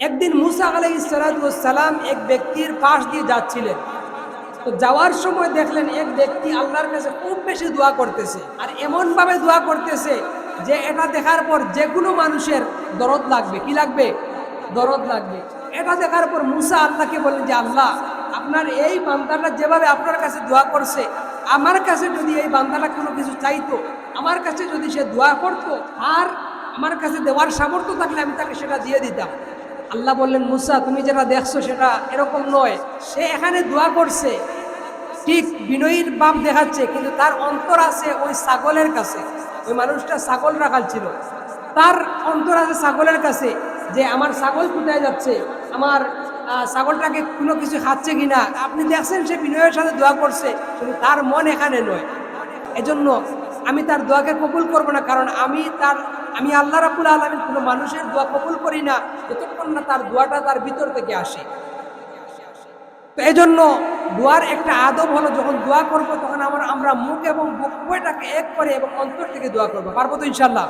একদিন মুসা আলাই সালাম এক ব্যক্তির পাশ দিয়ে যাচ্ছিলেন। তো যাওয়ার সময় দেখলেন এক ব্যক্তি আল্লাহর কাছে খুব বেশি দোয়া করতেছে আর এমনভাবে দোয়া করতেছে যে এটা দেখার পর যে কোনো মানুষের দরদ লাগবে। কি লাগবে? দরদ লাগবে। এটা দেখার পর মুসা আল্লাহকে বললেন যে, আল্লাহ, আপনার এই বান্দাটা যেভাবে আপনার কাছে দোয়া করছে, আমার কাছে যদি এই বান্দাটা কোনো কিছু চাইতো, আমার কাছে যদি সে দোয়া করতো, আর আমার কাছে দেওয়ার সামর্থ্য থাকলে আমি তাকে সেটা দিয়ে দিতাম। আল্লাহ বললেন, মুসা, তুমি যেটা দেখছ সেটা এরকম নয়। সে এখানে দোয়া করছে। ঠিক বিনয়ীর বাপ দেখাচ্ছে, কিন্তু তার অন্তর আছে ওই ছাগলের কাছে। ওই মানুষটা ছাগল রাখাল ছিল। তার অন্তর আছে ছাগলের কাছে, যে আমার ছাগল কোথায় যাচ্ছে? আমার ছাগলটাকে কোনো কিছু খাচ্ছে কিনা? আপনি দেখছেন সে বিনয়ের সাথে দোয়া করছে, কিন্তু তার মন এখানে নয়। এজন্য আমি তার দোয়াকে কবুল করব না, কারণ আমি তার, আমি আল্লাহ রাবুল আলমীর কোনো মানুষের দোয়া কবুল করি না, যতক্ষণ না তার দোয়াটা তার ভিতর থেকে আসে। তো এই জন্য দোয়ার একটা আদব হলো, যখন দোয়া করব, তখন আমার, আমরা মুখ এবং বক্তব্যটাকে এক করে এবং অন্তর থেকে দোয়া করব। পারব তো ইনশাল্লাহ